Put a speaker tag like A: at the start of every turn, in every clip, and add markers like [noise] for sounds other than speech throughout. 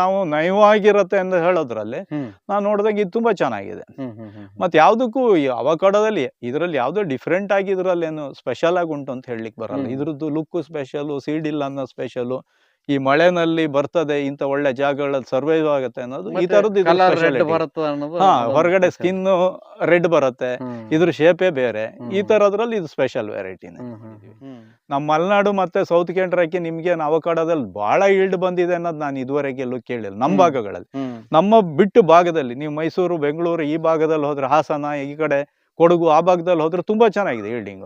A: ನಾವು ನಯವಾಗಿರತ್ತೆ ಅಂತ ಹೇಳೋದ್ರಲ್ಲಿ ನಾನು ನೋಡಿದಾಗ ಇದು ತುಂಬಾ ಚೆನ್ನಾಗಿದೆ. ಮತ್ತೆ ಯಾವ್ದಕ್ಕೂ ಅವಕಾಡದಲ್ಲಿ ಇದರಲ್ಲಿ ಯಾವ್ದೋ ಡಿಫ್ರೆಂಟ್ ಆಗಿ ಇದ್ರಲ್ಲಿ ಏನು ಸ್ಪೆಷಲ್ ಆಗಿ ಉಂಟು ಅಂತ ಹೇಳಲಿಕ್ಕೆ ಬರಲ್ಲ. ಇದ್ರದ್ದು ಲುಕ್ ಸ್ಪೆಷಲ್ ಸೀಡ್ ಇಲ್ಲ ಅನ್ನೋ ಸ್ಪೆಷಲ್ ಈ ಮಳೆನಲ್ಲಿ ಬರ್ತದೆ ಇಂತ ಒಳ್ಳೆ ಜಾಗಗಳಲ್ಲಿ ಸರ್ವೈವ್ ಆಗುತ್ತೆ ಅನ್ನೋದು ಈ ತರದ್ದು
B: ಕಲರ್ ರೆಡ್ ಬರುತ್ತೆ ಅನ್ನೋದು
A: ಹಾ ಹೊರಗಡೆ ಸ್ಕಿನ್ ರೆಡ್ ಬರುತ್ತೆ. ಇದ್ರ ಶೇಪೇ ಬೇರೆ. ಈ. ತರದ್ರಲ್ಲಿ ಇದು ಸ್ಪೆಷಲ್ ವೆರೈಟಿನೇ. ನಮ್ಮ ಮಲೆನಾಡು ಮತ್ತೆ ಸೌತ್ ಕೇಂದ್ರಕ್ಕೆ ನಿಮ್ಗೆ ಅವಕಾಡದಲ್ಲಿ ಬಹಳ ಈಲ್ಡ್ ಬಂದಿದೆ ಅನ್ನೋದು ನಾನು ಇದುವರೆಗೆ ಎಲ್ಲೂ ಕೇಳಿಲ್ಲ. ನಮ್ಮ. ಭಾಗಗಳಲ್ಲಿ. ನಮ್ಮ ಬಿಟ್ಟು ಭಾಗದಲ್ಲಿ ನೀವು ಮೈಸೂರು ಬೆಂಗಳೂರು ಈ ಭಾಗದಲ್ಲಿ ಹೋದ್ರೆ ಹಾಸನ ಈ ಕಡೆ ಕೊಡಗು ಆ ಭಾಗದಲ್ಲಿ ಹೋದ್ರೆ ತುಂಬಾ ಚೆನ್ನಾಗಿದೆ ಈಲ್ಡಿಂಗ್.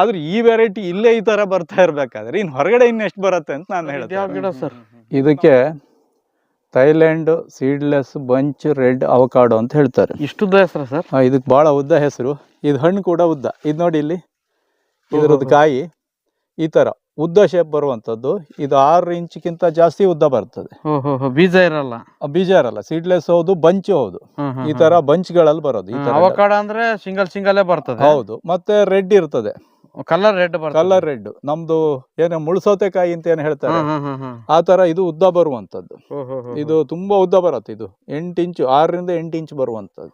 A: ಆದ್ರೆ ಈ ವೆರೈಟಿ ಇಲ್ಲೇ ಈ ತರ ಬರ್ತಾ ಇರ್ಬೇಕಾದ್ರೆ ಇನ್ ಹೊರಗಡೆ ಇನ್ನೆಷ್ಟು ಬರುತ್ತೆ ಅಂತ ನಾನು ಹೇಳ್ತೀನಿ.
B: ಸರ್
A: ಇದಕ್ಕೆ Thailand seedless bunch red avocado ಅಂತ ಹೇಳ್ತಾರೆ.
B: ಇಷ್ಟು ಹೆಸರು ಸರ್
A: ಇದಕ್ಕೆ ಬಹಳ ಉದ್ದ ಹೆಸರು. ಇದು ಹಣ್ಣು ಕೂಡ ಉದ್ದ. ಇದು ನೋಡಿ ಇಲ್ಲಿ. ಇದರದ್ದು ಕಾಯಿ ಈ ತರ. ಉದ್ದ ಶೇಪ್ ಬರುವಂತದ್ದು ಇದು ಆರು ಇಂಚ್ಗಿಂತ ಜಾಸ್ತಿ ಉದ್ದ ಬರ್ತದೆ.
B: ಬೀಜ ಇರಲ್ಲ.
A: ಬೀಜ ಇರಲ್ಲ. ಸೀಡ್ಲೆಸ್ ಹೌದು ಬಂಚ್ ಹೌದು. ಈ. ತರ ಬಂಚ್ಗಳಲ್ಲಿ ಬರೋದು ಈ ತರ
B: ಅವಕಾಡ ಅಂದ್ರೆ ಸಿಂಗಲ್ ಸಿಂಗಲ್ ಬರ್ತದೆ.
A: ಹೌದು. ಮತ್ತೆ ರೆಡ್ ಇರ್ತದೆ.
B: ಕಲರ್ ರೆಡ್
A: ಕಲರ್ ರೆಡ್ ನಮ್ದು ಏನು ಮುಳ್ಸೌತೆಕಾಯಿ ಅಂತ ಏನ್ ಹೇಳ್ತಾರೆ. ಆ ತರ ಇದು ಉದ್ದ ಬರುವಂತದ್ದು ಇದು ತುಂಬಾ ಉದ್ದ ಬರುತ್ತೆ ಇದು. ಎಂಟು ಇಂಚು ಆರರಿಂದ ಎಂಟು ಇಂಚು ಬರುವಂತದ್ದು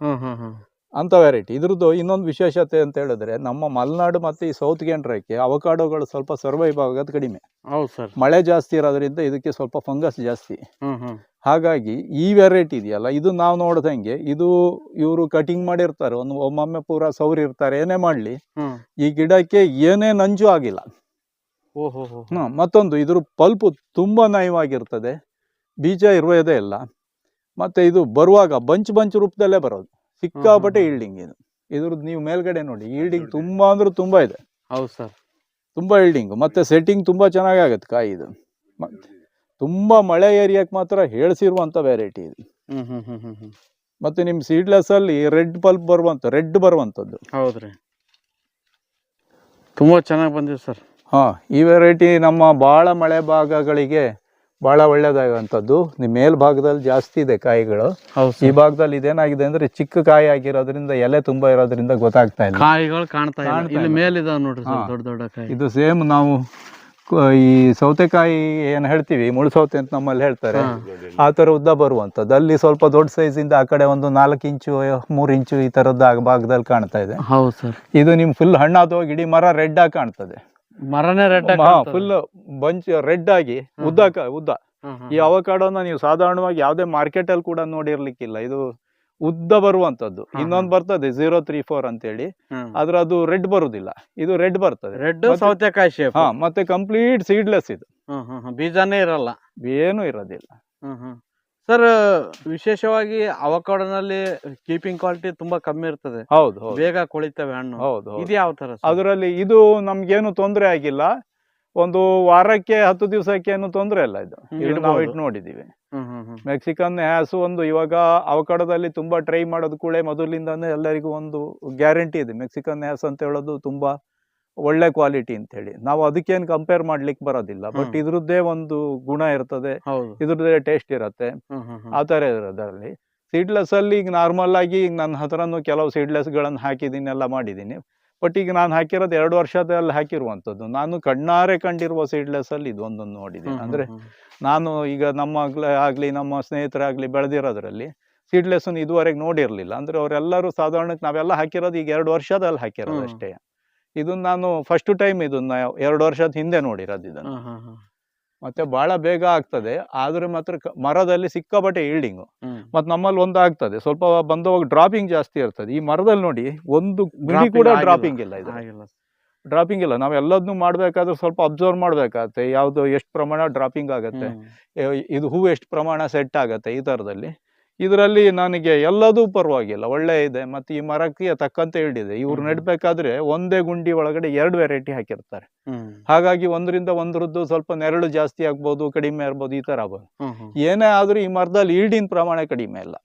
A: ಅಂತ ವೆರೈಟಿ ಇದ್ರದ್ದು ಇನ್ನೊಂದು ವಿಶೇಷತೆ ಅಂತ ಹೇಳಿದ್ರೆ ನಮ್ಮ ಮಲೆನಾಡು ಮತ್ತೆ ಈ ಸೌತ್ ಕೆಂಟ್ರಕ್ಕೆ ಅವಕಾಡೋಗಳು ಸ್ವಲ್ಪ ಸರ್ವೈವ್ ಆಗೋದು ಕಡಿಮೆ.
B: ಹೌದು ಸರ್
A: ಮಳೆ ಜಾಸ್ತಿ ಇರೋದ್ರಿಂದ ಇದಕ್ಕೆ ಸ್ವಲ್ಪ ಫಂಗಸ್ ಜಾಸ್ತಿ. ಹಾಗಾಗಿ ಈ ವೆರೈಟಿ ಇದೆಯಲ್ಲ ಇದು ನಾವು ನೋಡ್ದಂಗೆ ಇದು ಇವರು ಕಟಿಂಗ್ ಮಾಡಿರ್ತಾರೆ ಒಂದು ಒಮ್ಮೊಮ್ಮೆ ಪೂರ ಸೌರಿರ್ತಾರೆ ಏನೇ ಮಾಡಲಿ ಈ ಗಿಡಕ್ಕೆ ಏನೇ ನಂಜು ಆಗಿಲ್ಲ.
B: ಓಹೋ ಹಾಂ
A: ಮತ್ತೊಂದು ಇದ್ರ ಪಲ್ಪು ತುಂಬಾ ನಯವಾಗಿರ್ತದೆ ಬೀಜ ಇರುವುದೇ ಇಲ್ಲ. ಮತ್ತೆ ಇದು ಬರುವಾಗ ಬಂಚ್ ಬಂಚ್ ರೂಪದಲ್ಲೇ ಬರೋದು. ಸಿಕ್ಕಾಪಟ್ಟೆ. ಈಲ್ಡಿಂಗ್ ಇದು. ಇದ್ರದ್ದು ನೀವು ಮೇಲ್ಗಡೆ ನೋಡಿ ಈಲ್ಡಿಂಗ್ ತುಂಬಾ ಅಂದ್ರೆ ತುಂಬಾ ಇದೆ.
B: ಹೌದು ಸರ್
A: ತುಂಬಾ ಈಲ್ಡಿಂಗ್ ಮತ್ತೆ ಸೆಟ್ಟಿಂಗ್ ತುಂಬಾ ಚೆನ್ನಾಗಿ ಆಗತ್ತೆ ಕಾಯಿ ಇದು. ಮತ್ತೆ ತುಂಬಾ ಮಳೆ ಏರಿಯಾಕ್ಕೆ ಮಾತ್ರ ಹೇಳ್ಸಿರುವಂತ ವೆರೈಟಿ ಇದು. ಮತ್ತೆ ನಿಮ್ ಸೀಡ್ಲೆಸ್ ಅಲ್ಲಿ ರೆಡ್ ಪಲ್ಪ್ ಬರುವಂತ ರೆಡ್ ಬರುವಂತದ್ದು.
B: ಹೌದ್ರಿ ತುಂಬಾ ಚೆನ್ನಾಗಿ ಬಂದಿದೆ ಸರ್
A: ಹಾ ಈ ವೆರೈಟಿ ನಮ್ಮ ಬಹಳ ಮಳೆ ಭಾಗಗಳಿಗೆ ಬಹಳ ಒಳ್ಳೆಯದಾಗುವಂಥದ್ದು ನಿಮ್ಮ ಮೇಲ್ಭಾಗದಲ್ಲಿ ಜಾಸ್ತಿ ಇದೆ ಕಾಯಿಗಳು. ಈ ಭಾಗದಲ್ಲಿ ಇದೇನಾಗಿದೆ ಅಂದ್ರೆ ಚಿಕ್ಕ ಕಾಯಿ ಆಗಿರೋದ್ರಿಂದ ಎಲೆ ತುಂಬಾ ಇರೋದ್ರಿಂದ ಗೊತ್ತಾಗ್ತಾ ಇಲ್ಲ.
B: ಕಾಯಿಗಳು ಕಾಣ್ತಾ ಇಲ್ಲ. ಇಲ್ಲಿ ನೋಡ್ರಿ ದೊಡ್ಡ ದೊಡ್ಡ ಕಾಯಿ.
A: ಇದು ಸೇಮ್ ನಾವು ಈ ಸೌತೆಕಾಯಿ ಏನ್ ಹೇಳ್ತೀವಿ ಮುಳ್ಸೌತೆ ಅಂತ ನಮ್ಮಲ್ಲಿ ಹೇಳ್ತಾರೆ. ಆ ತರ ಉದ್ದ ಬರುವಂತದ್ದು ಅಲ್ಲಿ ಸ್ವಲ್ಪ ದೊಡ್ಡ ಸೈಜ್ ಇಂದ ಆ ಕಡೆ ಒಂದು ನಾಲ್ಕು ಇಂಚು ಮೂರು ಇಂಚು ಈ ಆ ಭಾಗದಲ್ಲಿ ಕಾಣ್ತಾ ಇದೆ.
B: ಹೌದು ಸರ್.
A: ಇದು ನಿಮ್ ಫುಲ್ ಹಣ್ಣಾದ ಇಡೀ ಮರ ರೆಡ್ ಆಗಿ ಕಾಣ್ತದೆ.
B: ಮರನೇ ರೆಡ್
A: ಫುಲ್ ಬಂಚ್ ರೆಡ್ ಆಗಿ ಉದ್ದ ಉದ್ದ. ಈ ಅವಕಾಡೋನ ನೀವು ಸಾಧಾರಣವಾಗಿ ಯಾವುದೇ ಮಾರ್ಕೆಟ್ ಅಲ್ಲಿ ಕೂಡ ನೋಡಿರ್ಲಿಕ್ಕಿಲ್ಲ. ಇದು ಉದ್ದ ಬರುವಂತದ್ದು. ಇನ್ನೊಂದ್ ಬರ್ತದೆ ಜೀರೋ ತ್ರೀ ಫೋರ್ ಅಂತ ಹೇಳಿ ಆದ್ರೆ ಅದು ರೆಡ್ ಬರುದಿಲ್ಲ. ಇದು ರೆಡ್ ಬರ್ತದೆ.
B: ರೆಡ್ ಸೌತೆಕಾಯಿ ಶೇಪ್
A: ಮತ್ತೆ ಕಂಪ್ಲೀಟ್ ಸೀಡ್ಲೆಸ್ ಇದು.
B: ಬೀಜನೇ ಇರಲ್ಲ.
A: ಏನು ಇರೋದಿಲ್ಲ.
B: ಸರ್ ವಿಶೇಷವಾಗಿ ಅವಕಾಡೋನಲ್ಲಿ ಕೀಪಿಂಗ್ ಕ್ವಾಲಿಟಿ ತುಂಬಾ ಕಮ್ಮಿ ಇರ್ತದೆ.
A: ಹೌದು ಹೌದು.
B: ಬೇಗ ಕೊಳಿತವೆ ಹಣ್ಣು.
A: ಹೌದು ಹೌದು.
B: ಇದು ಯಾವ ತರ?
A: ಅದರಲ್ಲಿ ಇದು ನಮ್ಗೇನು ತೊಂದರೆ ಆಗಿಲ್ಲ. ಒಂದು ವಾರಕ್ಕೆ ಹತ್ತು ದಿವಸಕ್ಕೆ ಏನು ತೊಂದರೆ ಇಲ್ಲ ಇದು. ನಾವು. ಇಟ್ಟು ನೋಡಿದೀವಿ.
B: ಹ್ಮ್ ಹ್ಮ್ ಹ್ಮ್.
A: ಮೆಕ್ಸಿಕನ್ ಹ್ಯಾಸು ಒಂದು ಇವಾಗ ಅವಕಾಡದಲ್ಲಿ ತುಂಬಾ ಟ್ರೈ ಮಾಡೋದು ಕೂಡ ಮೊದಲಿಂದಾನೇ ಎಲ್ಲರಿಗೂ ಒಂದು ಗ್ಯಾರಂಟಿ ಇದೆ. ಮೆಕ್ಸಿಕನ್ ಹ್ಯಾಸ್ ಅಂತ ಹೇಳೋದು ತುಂಬಾ ಒಳ್ಳೆ ಕ್ವಾಲಿಟಿ ಅಂತ ಹೇಳಿ. ನಾವು ಅದಕ್ಕೇನು ಕಂಪೇರ್ ಮಾಡ್ಲಿಕ್ಕೆ ಬರೋದಿಲ್ಲ ಬಟ್. ಇದ್ರದ್ದೇ ಒಂದು ಗುಣ ಇರ್ತದೆ ಇದ್ರದ್ದೇ ಟೇಸ್ಟ್ ಇರತ್ತೆ. ಆ ತರ ಇರೋದ್ರಲ್ಲಿ. ಸೀಡ್ಲೆಸ್ ಅಲ್ಲಿ ಈಗ ನಾರ್ಮಲ್ ಆಗಿ ಈಗ ನನ್ನ ಹತ್ರನೂ ಕೆಲವು ಸೀಡ್ಲೆಸ್ಗಳನ್ನು ಹಾಕಿದ್ದೀನಿ ಎಲ್ಲ ಮಾಡಿದ್ದೀನಿ. ಬಟ್ ಈಗ ನಾನು ಹಾಕಿರೋದು ಎರಡು ವರ್ಷದಲ್ಲಿ ಹಾಕಿರುವಂಥದ್ದು. ನಾನು ಕಣ್ಣಾರೆ ಕಂಡಿರುವ ಸೀಡ್ಲೆಸ್ ಅಲ್ಲಿ ಇದೊಂದನ್ನು ನೋಡಿದ್ದೀನಿ. ಅಂದ್ರೆ. ನಾನು ಈಗ ನಮ್ಮ ಆಗ್ಲ- ಆಗ್ಲಿ ನಮ್ಮ ಸ್ನೇಹಿತರಾಗ್ಲಿ ಬೆಳೆದಿರೋದ್ರಲ್ಲಿ ಸೀಡ್ಲೆಸ್ ಇದುವರೆಗೆ ನೋಡಿರ್ಲಿಲ್ಲ. ಅಂದ್ರೆ ಅವರೆಲ್ಲರೂ ಸಾಧಾರಣಕ್ಕೆ ನಾವೆಲ್ಲ ಹಾಕಿರೋದು ಈಗ ಎರಡು ವರ್ಷದಲ್ಲಿ ಹಾಕಿರೋದು ಅಷ್ಟೇ ಇದನ್ನ ನಾನು ಫಸ್ಟ್ ಟೈಮ್ ಇದನ್ನ ಎರಡು ವರ್ಷದ ಹಿಂದೆ ನೋಡಿರೋದು ಇದನ್ನ. ಮತ್ತೆ ಬಹಳ ಬೇಗ ಆಗ್ತದೆ ಆದ್ರೆ ಮಾತ್ರ ಮರದಲ್ಲಿ ಸಿಕ್ಕಾಪಟ್ಟೆ ಈಲ್ಡಿಂಗು
B: ಮತ್ತೆ
A: ಮತ್ ನಮ್ಮಲ್ಲಿ ಒಂದು ಆಗ್ತದೆ ಸ್ವಲ್ಪ ಬಂದವಾಗ ಡ್ರಾಪಿಂಗ್ ಜಾಸ್ತಿ ಇರ್ತದೆ. ಈ ಮರದಲ್ಲಿ ನೋಡಿ ಒಂದು ಗುಡಿ ಕೂಡ ಡ್ರಾಪಿಂಗ್ ಇಲ್ಲ ಇದು ಡ್ರಾಪಿಂಗ್ ಇಲ್ಲ. ನಾವ್ ಎಲ್ಲದನ್ನು ಮಾಡ್ಬೇಕಾದ್ರೆ ಸ್ವಲ್ಪ ಅಬ್ಸರ್ವ್ ಮಾಡ್ಬೇಕಾಗತ್ತೆ. ಯಾವ್ದು ಎಷ್ಟು ಪ್ರಮಾಣ ಡ್ರಾಪಿಂಗ್ ಆಗತ್ತೆ. ಇದು ಹೂ ಎಷ್ಟು ಪ್ರಮಾಣ ಸೆಟ್ ಆಗತ್ತೆ ಈ ತರದಲ್ಲಿ. ಇದರಲ್ಲಿ ನನಗೆ ಎಲ್ಲದೂ ಪರವಾಗಿಲ್ಲ ಒಳ್ಳೆ ಇದೆ ಮತ್ತೆ ಈ ಮರಕ್ಕೆ ತಕ್ಕಂತೆ ಹಿಡಿದೆ ಇವ್ರು. ನೆಡ್ಬೇಕಾದ್ರೆ ಒಂದೇ ಗುಂಡಿ ಒಳಗಡೆ ಎರಡು ವೆರೈಟಿ ಹಾಕಿರ್ತಾರೆ. ಹಾಗಾಗಿ ಒಂದರಿಂದ ಒಂದ್ರದ್ದು ಸ್ವಲ್ಪ ನೆರಳು ಜಾಸ್ತಿ ಆಗ್ಬೋದು ಕಡಿಮೆ ಇರ್ಬೋದು ಈ ತರ ಆಗ್ಬೋದು. ಏನೇ ಆದ್ರೂ ಈ ಮರದಲ್ಲಿ ಈಲ್ಡಿನ ಪ್ರಮಾಣ ಕಡಿಮೆ ಇಲ್ಲ.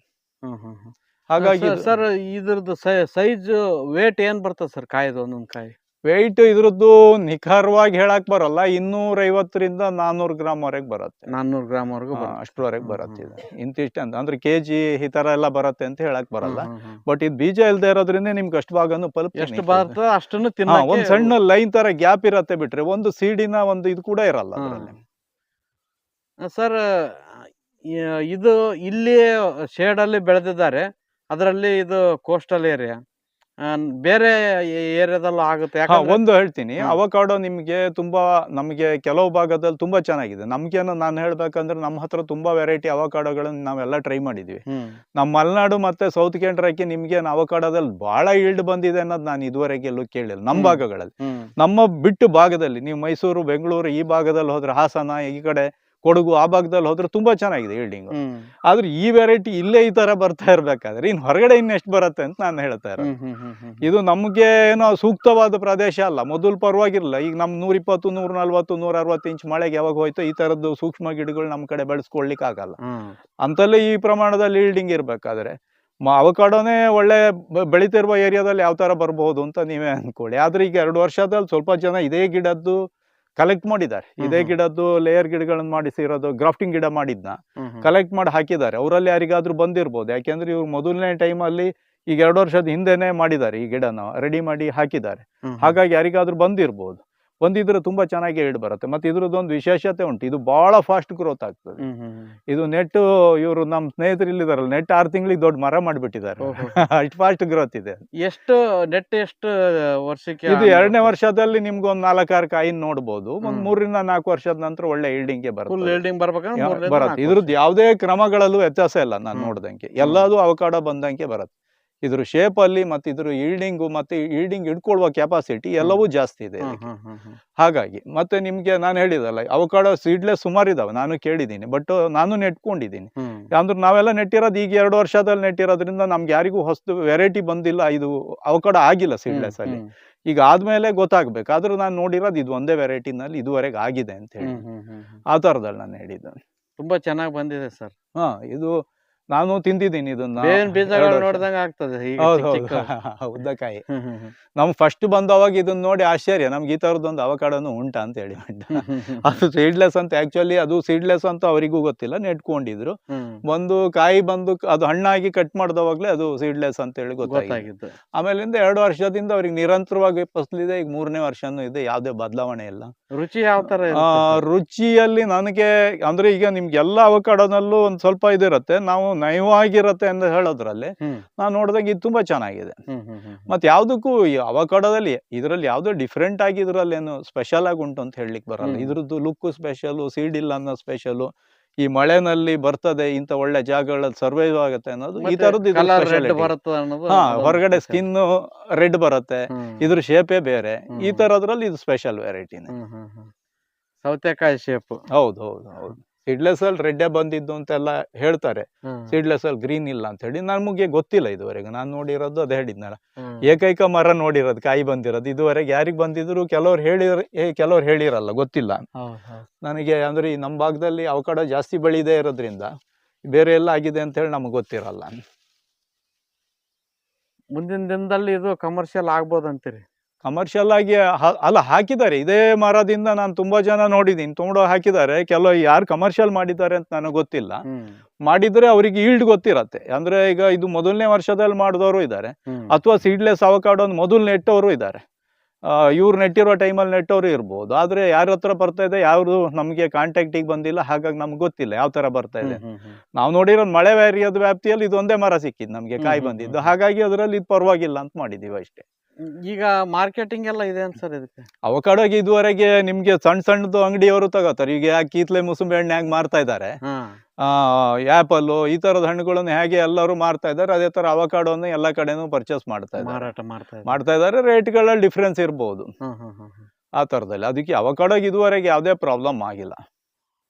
A: ಹಾಗಾಗಿ
B: ಸರ್- ಸರ್ ಇದ್ರದ್ದು ಸೈಜ್ ವೇಟ್ ಏನ್ ಬರ್ತದೆ ಸರ್ ಕಾಯ್ದು ಒಂದೊಂದು ಕಾಯಿ
A: ವೆಯ್ಟ್ ಇದ್ರದ್ದು ನಿಖರವಾಗಿ ಹೇಳಕ್ ಬರಲ್ಲ. ಇನ್ನೂರ ಐವತ್ತರಿಂದ ನಾನ್ನೂರು ಗ್ರಾಮ್ ವರೆಗೆ ಬರುತ್ತೆ.
B: ನಾನ್ನೂರು ಗ್ರಾಮ್ ವರೆಗೂ ಬರುತ್ತೆ.
A: ಅಷ್ಟರವರೆಗೆ ಬರುತ್ತೆ. ಇದು. ಇಂತಿಷ್ಟ ಅಂತ. ಅಂದ್ರೆ ಕೆಜಿ ಈ ತರ ಎಲ್ಲ ಬರುತ್ತೆ ಅಂತ ಹೇಳಕ್ ಬರಲ್ಲ. ಬಟ್ ಇದು ಬೀಜ ಇಲ್ದೇ ಇರೋದ್ರಿಂದ ನಿಮ್ಗೆ ಅಷ್ಟು ಭಾಗನು ಪಲ್ಪ್
B: ಎಷ್ಟು ಬರ್ತದೆ ಅಷ್ಟನ್ನು ತಿನ್ನ
A: ಒಂದ್ ಸಣ್ಣ ಲೈನ್ ತರ ಗ್ಯಾಪ್ ಇರತ್ತೆ ಬಿಟ್ರೆ ಒಂದು ಸೀಡಿನ ಒಂದು ಇದು ಕೂಡ ಇರಲ್ಲ
B: ಸರ್ ಇದು ಇಲ್ಲಿ ಶೇಡ್ ಅಲ್ಲಿ ಬೆಳೆದಿದ್ದಾರೆ. ಅದರಲ್ಲಿ ಇದು ಕೋಸ್ಟಲ್ ಏರಿಯಾ ಬೇರೆ ಏರಿಯಾದಲ್ಲೂ ಆಗುತ್ತೆ. ಯಾಕಂದ್ರೆ
A: ಒಂದು ಹೇಳ್ತೀನಿ. ಅವಕಾಡೋ ನಿಮ್ಗೆ ತುಂಬಾ ನಮ್ಗೆ ಕೆಲವು ಭಾಗದಲ್ಲಿ ತುಂಬಾ ಚೆನ್ನಾಗಿದೆ. ನಮ್ಗೇನು ನಾನು ಹೇಳ್ಬೇಕಂದ್ರೆ ನಮ್ಮ ಹತ್ರ ತುಂಬಾ ವೆರೈಟಿ ಅವಕಾಡೋಗಳನ್ನ ನಾವೆಲ್ಲ ಟ್ರೈ ಮಾಡಿದ್ವಿ. ನಮ್ಮ ಮಲೆನಾಡು ಮತ್ತೆ ಸೌತ್ ಕೇಂದ್ರಕ್ಕೆ ನಿಮ್ಗೆ ಅವಕಾಡೋದಲ್ಲಿ ಬಹಳ ಈಲ್ಡ್ ಬಂದಿದೆ ಅನ್ನೋದು ನಾನು ಇದುವರೆಗೆ ಎಲ್ಲೂ ಕೇಳಿಲ್ಲ. ನಮ್ಮ ಭಾಗಗಳಲ್ಲಿ. ನಮ್ಮ ಬಿಟ್ಟು ಭಾಗದಲ್ಲಿ ನೀವು ಮೈಸೂರು ಬೆಂಗಳೂರು ಈ ಭಾಗದಲ್ಲಿ ಹೋದ್ರೆ ಹಾಸನ ಈ ಕಡೆ ಕೊಡಗು ಆ ಭಾಗದಲ್ಲಿ ಹೋದ್ರೆ ತುಂಬಾ ಚೆನ್ನಾಗಿದೆ ಈಲ್ಡಿಂಗ್ ಆದ್ರೆ ಈ ವೆರೈಟಿ ಇಲ್ಲೇ ಈ ತರ ಬರ್ತಾ ಇರ್ಬೇಕಾದ್ರೆ ಇನ್ ಹೊರಗಡೆ ಇನ್ನೆಷ್ಟು ಬರುತ್ತೆ ಅಂತ ನಾನು ಹೇಳ್ತಾ ಇರೋದು. ಇದು ನಮ್ಗೆ ಏನೋ ಸೂಕ್ತವಾದ ಪ್ರದೇಶ ಅಲ್ಲ. ಮೊದಲು ಪರವಾಗಿರಲಿಲ್ಲ ಈಗ ನಮ್ ನೂರ ಇಪ್ಪತ್ತು ನೂರ ನಲ್ವತ್ತು ನೂರ ಅರವತ್ತು ಇಂಚ್ ಮಳೆಗೆ ಯಾವಾಗ ಹೋಯ್ತು ಈ ತರದ್ದು ಸೂಕ್ಷ್ಮ ಗಿಡಗಳು ನಮ್ ಕಡೆ ಬೆಳೆಸ್ಕೊಳ್ಲಿಕ್ಕೆ ಆಗಲ್ಲ.
B: ಅಂತಲೇ
A: ಅಂತಲ್ಲೇ ಈ ಪ್ರಮಾಣದಲ್ಲಿ ಈಲ್ಡಿಂಗ್ ಇರ್ಬೇಕಾದ್ರೆ ಅವಕಾಡೋನೇ ಒಳ್ಳೆ ಬೆಳಿತಿರುವ ಏರಿಯಾದಲ್ಲಿ ಯಾವ ತರ ಬರಬಹುದು ಅಂತ ನೀವೇ ಅನ್ಕೊಳ್ಳಿ. ಆದ್ರೆ ಈಗ ಎರಡು ವರ್ಷದಲ್ಲಿ ಸ್ವಲ್ಪ ಜನ ಇದೇ ಗಿಡದ್ದು ಕಲೆಕ್ಟ್ ಮಾಡಿದ್ದಾರೆ ಇದೇ. ಗಿಡದ್ದು ಲೇಯರ್ ಗಿಡಗಳನ್ನ ಮಾಡಿಸಿರೋದು ಗ್ರಾಫ್ಟಿಂಗ್ ಗಿಡ ಮಾಡಿದ್ನ. ಕಲೆಕ್ಟ್ ಮಾಡಿ ಹಾಕಿದ್ದಾರೆ ಅವರಲ್ಲಿ ಯಾರಿಗಾದ್ರೂ ಬಂದಿರ್ಬೋದು ಯಾಕೆಂದ್ರೆ ಇವ್ರು ಮೊದಲನೇ ಟೈಮಲ್ಲಿ ಈಗ ಎರಡು ವರ್ಷದ ಹಿಂದೆನೆ ಮಾಡಿದ್ದಾರೆ ಈ ಗಿಡನ ರೆಡಿ ಮಾಡಿ ಹಾಕಿದ್ದಾರೆ. ಹಾಗಾಗಿ ಯಾರಿಗಾದ್ರೂ ಬಂದಿರ್ಬೋದು ಬಂದಿದ್ರೆ ತುಂಬಾ ಚೆನ್ನಾಗಿ ಏಡ್ ಬರುತ್ತೆ. ಮತ್ತೆ ಇದ್ರದ್ದೊಂದು ವಿಶೇಷತೆ ಉಂಟು. ಇದು ಬಹಳ ಫಾಸ್ಟ್ ಗ್ರೋತ್ ಆಗ್ತದೆ. ಇದು ನೆಟ್ ಇವರು ನಮ್ಮ ಸ್ನೇಹಿತರು ಇಲ್ಲಿದಾರಲ್ಲ ನೆಟ್ ಆರು ತಿಂಗಳಿಗೆ ದೊಡ್ಡ ಮರ ಮಾಡಿಬಿಟ್ಟಿದ್ದಾರೆ. ಅಷ್ಟು ಫಾಸ್ಟ್ ಗ್ರೋತ್ ಇದೆ.
B: ಎಷ್ಟು ನೆಟ್ ಎಷ್ಟು ವರ್ಷಕ್ಕೆ
A: ಇದು ಎರಡನೇ ವರ್ಷದಲ್ಲಿ ನಿಮ್ಗೆ ಒಂದು ನಾಲ್ಕಾರು ಕಾಯಿನ್ ನೋಡ್ಬೋದು. ಒಂದ್. ಮೂರರಿಂದ ನಾಲ್ಕು ವರ್ಷದ ನಂತರ ಒಳ್ಳೆ
B: ಇಲ್ಡಿಂಗ್
A: ಬರುತ್ತೆ. ಬರುತ್ತೆ. ಇದ್ರದ್ದು ಯಾವುದೇ ಕ್ರಮಗಳಲ್ಲೂ ವ್ಯತ್ಯಾಸ ಇಲ್ಲ ನಾನು. ನೋಡ್ದಂಗೆ. ಎಲ್ಲದೂ ಅವಕಾಡ ಬಂದಂಗೆ ಬರುತ್ತೆ. ಇದ್ರ ಶೇಪಲ್ಲಿ ಅಲ್ಲಿ ಮತ್ತೆ ಇದ್ರ ಈಲ್ಡಿಂಗು ಮತ್ತೆ ಈಲ್ಡಿಂಗ್ ಇಟ್ಕೊಳ್ಳುವ ಕೆಪಾಸಿಟಿ ಎಲ್ಲವೂ ಜಾಸ್ತಿ ಇದೆ. ಹಾಗಾಗಿ ಮತ್ತೆ ನಿಮ್ಗೆ ನಾನು ಹೇಳಿದಲ್ಲ ಅವಕಾಡ ಸೀಡ್ಲೆಸ್ ಸುಮಾರು ಇದಾವೆ ನಾನು ಕೇಳಿದ್ದೀನಿ ಬಟ್ ನಾನು ನೆಟ್ಕೊಂಡಿದ್ದೀನಿ. ಅಂದ್ರೆ ನಾವೆಲ್ಲ ನೆಟ್ಟಿರೋದು ಈಗ ಎರಡು ವರ್ಷದಲ್ಲಿ ನೆಟ್ಟಿರೋದ್ರಿಂದ ನಮ್ಗೆ ಯಾರಿಗೂ ಹೊಸದು ವೆರೈಟಿ ಬಂದಿಲ್ಲ ಇದು ಅವಕಾಡ ಆಗಿಲ್ಲ ಸೀಡ್ಲೆಸ್ ಅಲ್ಲಿ. ಈಗ ಆದ್ಮೇಲೆ ಗೊತ್ತಾಗ್ಬೇಕು ಆದ್ರೂ ನಾನು ನೋಡಿರೋದು ಇದು ಒಂದೇ ವೆರೈಟಿನಲ್ಲಿ ಇದುವರೆಗೆ ಆಗಿದೆ ಅಂತ ಹೇಳಿ. ಆ ಥರದಲ್ಲಿ ನಾನು ಹೇಳಿದ್ದು.
B: ತುಂಬಾ ಚೆನ್ನಾಗಿ ಬಂದಿದೆ ಸರ್.
A: ಹಾ ಇದು ನಾನು ತಿಂದಿದ್ದೀನಿ ಇದನ್ನ.
B: ಬೇವಿನ ಬೀಜಗಳು. ನೋಡ್ದಂಗ ಆಗ್ತದೆ [laughs]
A: ಉದ್ದಕಾಯಿ. ನಮ್ ಫಸ್ಟ್ ಬಂದವಾಗ ಇದನ್ನ ನೋಡಿ ಆಶ್ಚರ್ಯ. ನಮ್ಗೆ ಈ ತರದೊಂದು ಅವಕಾಡನು ಉಂಟಾ ಅಂತ ಹೇಳಿ. ಅದು ಸೀಡ್ಲೆಸ್ ಅಂತ ಆಕ್ಚುಲಿ ಅದು ಸೀಡ್ಲೆಸ್ ಅಂತ ಅವರಿಗೂ ಗೊತ್ತಿಲ್ಲ ನೆಟ್ಕೊಂಡಿದ್ರು. ಒಂದು ಕಾಯಿ ಬಂದು ಅದು ಹಣ್ಣಾಗಿ ಕಟ್ ಮಾಡ್ದವಾಗ್ಲೇ ಅದು ಸೀಡ್ಲೆಸ್ ಅಂತ ಹೇಳಿ
B: ಗೊತ್ತಾಗಿತ್ತು
A: ಆಮೇಲಿಂದ ಎರಡು ವರ್ಷದಿಂದ ಅವ್ರಿಗೆ ನಿರಂತರವಾಗಿ ಫಸಲಿದೆ ಈಗ ಮೂರನೇ ವರ್ಷನೂ ಇದೆ ಯಾವ್ದೇ ಬದಲಾವಣೆ ಇಲ್ಲ.
B: ರುಚಿ ಯಾವ ತರ
A: ರುಚಿಯಲ್ಲಿ ನನಗೆ ಅಂದ್ರೆ ಈಗ ನಿಮ್ಗೆ ಎಲ್ಲ ಅವಕಾಡೋನಲ್ಲೂ ಒಂದ್ ಸ್ವಲ್ಪ ಇದಿರುತ್ತೆ. ನಾವು ನಯವಾಗಿರುತ್ತೆ ಅಂತ ಹೇಳೋದ್ರಲ್ಲಿ ನಾನು ನೋಡಿದಾಗ ಇದು ತುಂಬಾ ಚೆನ್ನಾಗಿದೆ. ಮತ್ತೆ ಯಾವ್ದಕ್ಕೂ ಈ ಅವಕಾಡೋದಲ್ಲಿ ಇದರಲ್ಲಿ ಯಾವ್ದೋ ಡಿಫ್ರೆಂಟ್ ಆಗಿ ಇದ್ರಲ್ಲಿ ಏನು ಸ್ಪೆಷಲ್ ಆಗಿ ಉಂಟು ಅಂತ ಹೇಳಲಿಕ್ಕೆ ಬರಲ್ಲ. ಇದ್ರದ್ದು ಲುಕ್ ಸ್ಪೆಷಲ್ ಸೀಡ್ ಇಲ್ಲ ಅನ್ನೋ ಸ್ಪೆಷಲ್ ಈ ಮಳೆನಲ್ಲಿ ಬರ್ತದೆ ಇಂಥ ಒಳ್ಳೆ ಜಾಗಗಳಲ್ಲಿ ಸರ್ವೈವ್ ಆಗುತ್ತೆ ಅನ್ನೋದು ಈ ತರದ್ದು. ಹಾ ಹೊರಗಡೆ ಸ್ಕಿನ್ ರೆಡ್ ಬರುತ್ತೆ. ಇದ್ರ ಶೇಪೇ ಬೇರೆ ಈ. ತರದ್ರಲ್ಲಿ ಇದು ಸ್ಪೆಷಲ್ ವೆರೈಟಿನೇ.
B: ಸೌತೆಕಾಯಿ ಶೇಪ್
A: ಹೌದು ಹೌದು ಹೌದು ಸೀಡ್ಲೆಸ್ ಅಲ್ಲಿ ರೆಡ್ಡೆ ಬಂದಿದ್ದು ಅಂತೆಲ್ಲ ಹೇಳ್ತಾರೆ. ಸೀಡ್ಲೆಸ್ ಅಲ್ಲಿ ಗ್ರೀನ್ ಇಲ್ಲ ಅಂತ ಹೇಳಿ ನಮಗೆ ಗೊತ್ತಿಲ್ಲ ಇದುವರೆಗೆ. ನಾನು ನೋಡಿರೋದು ಅದೇ ಹೇಳಿದ್ನಲ್ಲ. ಏಕೈಕ ಮರ ನೋಡಿರೋದು ಕಾಯಿ ಬಂದಿರೋದು. ಇದುವರೆಗೆ ಯಾರಿಗೆ ಬಂದಿದ್ರು ಕೆಲವ್ರು ಹೇಳಿರ ಕೆಲವ್ರು ಹೇಳಿರಲ್ಲ ಗೊತ್ತಿಲ್ಲ ನನಗೆ ಅಂದ್ರೆ ಈ ನಮ್ಮ ಭಾಗದಲ್ಲಿ ಅವಕಾಡ ಜಾಸ್ತಿ ಬೆಳೀದೆ ಇರೋದ್ರಿಂದ ಬೇರೆ ಎಲ್ಲ ಆಗಿದೆ ಅಂತ ಹೇಳಿ ನಮಗೆ ಗೊತ್ತಿರಲ್ಲ.
B: ಮುಂದಿನ ದಿನದಲ್ಲಿ ಇದು ಕಮರ್ಷಿಯಲ್ ಆಗ್ಬೋದು ಅಂತೀರಿ
A: ಕಮರ್ಷಿಯಲ್ ಆಗಿ ಅಲ್ಲ ಹಾಕಿದ್ದಾರೆ. ಇದೇ ಮರದಿಂದ ನಾನು ತುಂಬಾ ಜನ ನೋಡಿದ್ದೀನಿ ತುಂಬ ಹಾಕಿದ್ದಾರೆ. ಕೆಲವು ಯಾರು ಕಮರ್ಷಿಯಲ್ ಮಾಡಿದ್ದಾರೆ ಅಂತ ನನಗೆ ಗೊತ್ತಿಲ್ಲ. ಮಾಡಿದ್ರೆ ಅವರಿಗೆ ಈಲ್ಡ್ ಗೊತ್ತಿರತ್ತೆ. ಅಂದ್ರೆ ಈಗ ಇದು ಮೊದಲನೇ ವರ್ಷದಲ್ಲಿ ಮಾಡಿದವರು ಇದ್ದಾರೆ. ಅಥವಾ ಸೀಡ್ಲೆಸ್ ಅವಕಾಡೋ ಮೊದಲು ನೆಟ್ಟವರು ಇದ್ದಾರೆ ಇವ್ರು ನೆಟ್ಟಿರೋ ಟೈಮಲ್ಲಿ ನೆಟ್ಟವರು ಇರ್ಬೋದು. ಆದ್ರೆ ಯಾರ ಹತ್ರ ಬರ್ತಾ ಇದೆ ಯಾರು ನಮಗೆ ಕಾಂಟ್ಯಾಕ್ಟಿಗೆ ಬಂದಿಲ್ಲ. ಹಾಗಾಗಿ ನಮ್ಗೆ ಗೊತ್ತಿಲ್ಲ ಯಾವ ತರ ಬರ್ತಾ ಇದೆ. ನಾವು ನೋಡಿರೋ ಮಳೆ ವ್ಯಾರಿಯದ ವ್ಯಾಪ್ತಿಯಲ್ಲಿ ಇದೊಂದೇ ಮರ ಸಿಕ್ಕಿದ್ದು ನಮಗೆ ಕಾಯಿ ಬಂದಿದ್ದು. ಹಾಗಾಗಿ ಅದರಲ್ಲಿ ಇದು ಪರವಾಗಿಲ್ಲ ಅಂತ ಮಾಡಿದೀವಿ ಅಷ್ಟೇ.
B: ಈಗ ಮಾರ್ಕೆಟಿಂಗ್ ಎಲ್ಲ ಇದೆ ಸರ್ ಇದಕ್ಕೆ?
A: ಅವಕಾಡೋಗೆ ಇದುವರೆಗೆ ನಿಮ್ಗೆ ಸಣ್ಣ ಸಣ್ಣದು ಅಂಗಡಿಯವರು ತಗೋತಾರೆ. ಈಗ ಯಾಕೆ ಕೀತ್ಲೆ ಮುಸುಂಬೆ ಹಣ್ಣು ಹೇಗೆ ಮಾರ್ತಾ ಇದ್ದಾರೆ? ಆಪಲ್ ಈ ತರದ ಹಣ್ಣುಗಳನ್ನು ಹೇಗೆ ಎಲ್ಲರೂ ಮಾರ್ತಾ ಇದ್ದಾರೆ ಅದೇ ತರ ಅವಕಾಡೋನ ಎಲ್ಲಾ ಕಡೆನೂ ಪರ್ಚೇಸ್ ಮಾಡ್ತಾ ಇದ್ದಾರೆ.
B: ಮಾರಾಟ ಮಾಡ್ತಾ ಇದ್ದಾರೆ.
A: ರೇಟ್ಗಳಲ್ಲಿ ಡಿಫ್ರೆನ್ಸ್
B: ಹ್ಮ್.
A: ಆ ತರದಲ್ಲಿ. ಅದಕ್ಕೆ ಅವಕಾಡೋಗಿ ಇದುವರೆಗೆ ಯಾವುದೇ ಪ್ರಾಬ್ಲಮ್ ಆಗಿಲ್ಲ.